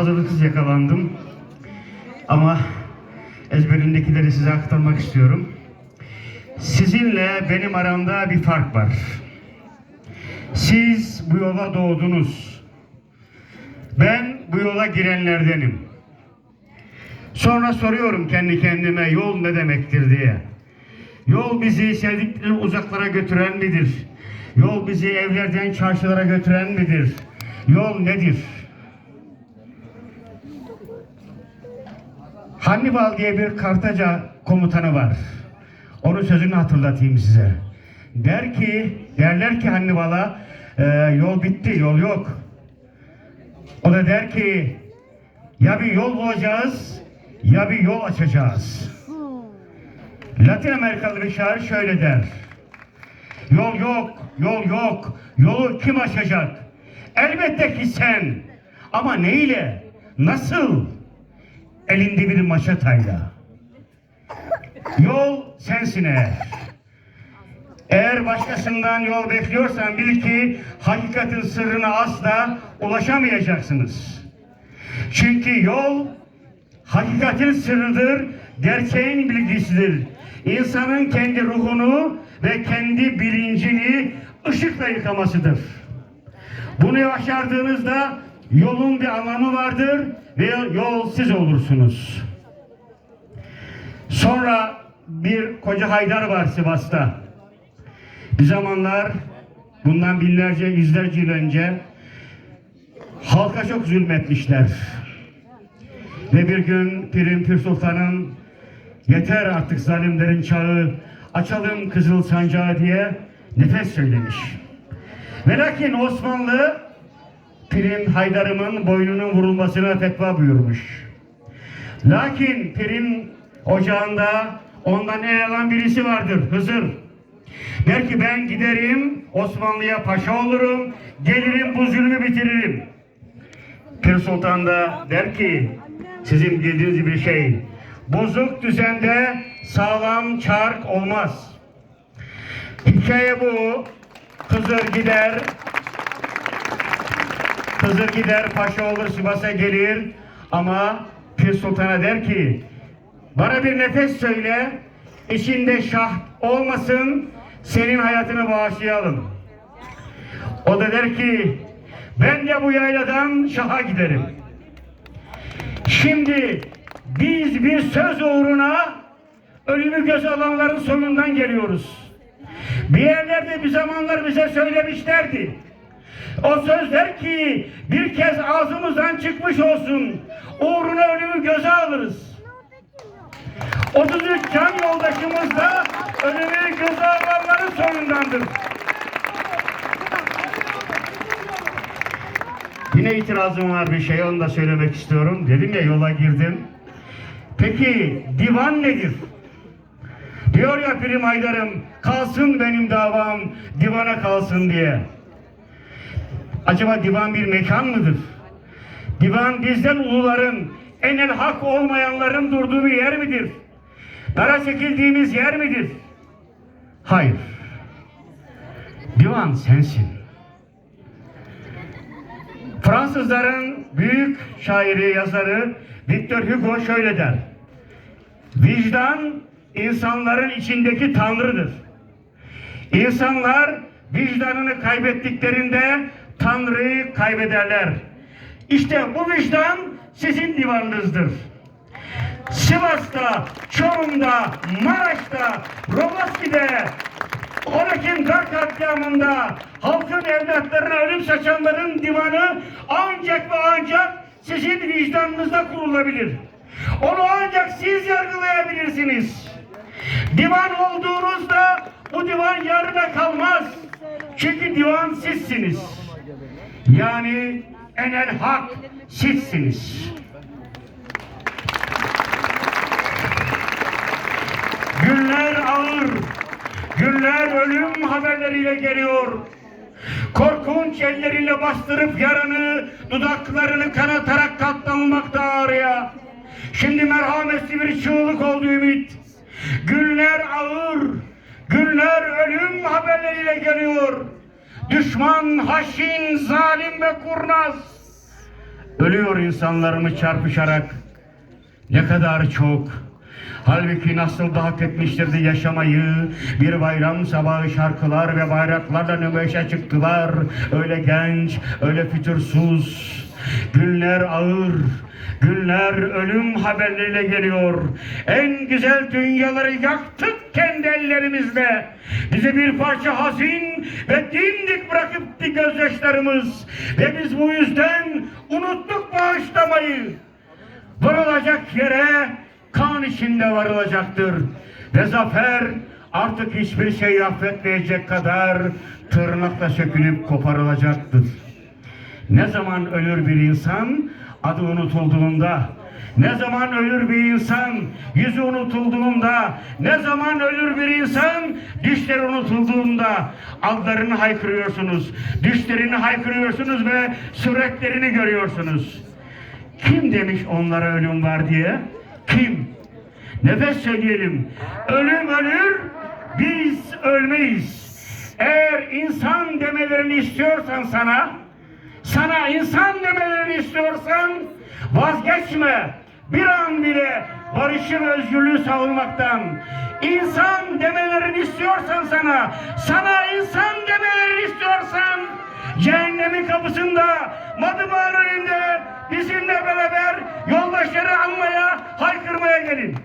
Hazırlıksız yakalandım. Ama ezberimdekileri size aktarmak istiyorum. Sizinle benim aramda bir fark var. Siz bu yola doğdunuz. Ben bu yola girenlerdenim. Sonra soruyorum kendi kendime yol ne demektir diye. Yol bizi sevdikleri uzaklara götüren midir? Yol bizi evlerden çarşılara götüren midir? Yol nedir? Hannibal diye bir Kartaca komutanı var. Onun sözünü hatırlatayım size. Der ki, derler ki Hannibal'a "E, yol bitti, yol yok. O da der ki ya bir yol bulacağız ya bir yol açacağız. Latin Amerikalı bir şair şöyle der. Yol yok, yol yok. Yolu kim açacak? Elbette ki sen. Ama neyle? Nasıl? Elinde bir maşatayla. Yol sensin eğer. Eğer başkasından yol bekliyorsan bil ki hakikatin sırrına asla ulaşamayacaksınız. Çünkü yol hakikatin sırrıdır, gerçeğin bilgisidir. İnsanın kendi ruhunu ve kendi bilincini ışıkla yıkamasıdır. Bunu başardığınızda yolun bir anlamı vardır ve yol siz olursunuz. Sonra bir koca Haydar var Sivas'ta. Bir zamanlar bundan binlerce, yüzlerce yıl önce halka çok zulmetmişler. Ve bir gün Pirim Pir Sultan'ın yeter artık zalimlerin çağı açalım kızıl sancağı diye nefes söylemiş. Ve lakin Osmanlı Pirin Haydar'ımın boynunun vurulmasına fetva buyurmuş. Lakin Pirin ocağında ondan el alan birisi vardır Hızır. Der ki ben giderim Osmanlı'ya paşa olurum, gelirim bu zulmü bitiririm. Pir Sultan da der ki sizin bildiğiniz gibi şey bozuk düzende sağlam çark olmaz. Hikaye bu. Hızır gider, Hızır gider, paşa olur, Sivas'a gelir ama Pir Sultan'a der ki bana bir nefes söyle, içinde şah olmasın, senin hayatını bağışlayalım. O da der ki ben de bu yayladan şaha giderim. Şimdi biz bir söz uğruna ölümü göz alanların sonundan geliyoruz. Bir yerlerde bir zamanlar bize söylemişlerdi. O sözler ki bir kez ağzımızdan çıkmış olsun. Uğruna ölümü göze alırız. 33 can yoldaşımız da ölümü göze alanların sonundandır. Yine itirazım var bir şey onu da söylemek istiyorum. Dedim ya yola girdim. Peki divan nedir? Diyor ya Prim Haydar'ım kalsın benim davam divana kalsın diye. Acaba divan bir mekan mıdır? Divan bizden uluların, enel hak olmayanların durduğu bir yer midir? Dara çekildiğimiz yer midir? Hayır. Divan sensin. Fransızların büyük şairi, yazarı Victor Hugo şöyle der. Vicdan insanların içindeki tanrıdır. İnsanlar vicdanını kaybettiklerinde Tanrı'yı kaybederler. İşte bu vicdan sizin divanınızdır. Sivas'ta, Çorum'da, Maraş'ta, Roboski'de, 10 Ekim Kar katliamında halkın evlatlarına ölüm saçanların divanı ancak ve ancak sizin vicdanınızda kurulabilir. Onu ancak siz yargılayabilirsiniz. Divan olduğunuzda bu divan yarına kalmaz. Çünkü divan sizsiniz. Yani enel hak sizsiniz. Günler ağır, günler ölüm haberleriyle geliyor. Korkunç elleriyle bastırıp yaranı, dudaklarını kanatarak katlanmakta ağrıya. Şimdi merhametli bir çığlık oldu ümit. Günler ağır, günler ölüm haberleriyle geliyor. Düşman haşin, zalim ve kurnaz. Ölüyor insanlarımız çarpışarak. Ne kadar çok. Halbuki nasıl da hak etmişlerdi yaşamayı. Bir bayram sabahı şarkılar ve bayraklarla nümeşe çıktılar. Öyle genç, öyle fütursuz. Günler ağır. Günler ölüm haberleriyle geliyor. En güzel dünyaları yaktık kendi ellerimizle. Bize bir parça hazin ve dimdik bırakıp gitti gözyaşlarımız. Ve biz bu yüzden unuttuk bağışlamayı. Varılacak yere kan içinde varılacaktır. Ve zafer artık hiçbir şey affetmeyecek kadar tırnakla sökülüp koparılacaktır. Ne zaman ölür bir insan adı unutulduğunda, ne zaman ölür bir insan yüzü unutulduğunda, ne zaman ölür bir insan dişleri unutulduğunda adlarını haykırıyorsunuz, düşlerini haykırıyorsunuz ve suretlerini görüyorsunuz. Kim demiş onlara ölüm var diye? Kim? Nefes söyleyelim. Ölüm ölür, biz ölmeyiz. Eğer insan demelerini istiyorsan sana, sana insan demelerini istiyorsan vazgeçme. Bir an bile barışı ve özgürlüğü savunmaktan. İnsan demelerini istiyorsan sana, sana insan demelerini istiyorsan cehennemin kapısında Madıbar önünde bizimle beraber yoldaşları anmaya, haykırmaya gelin.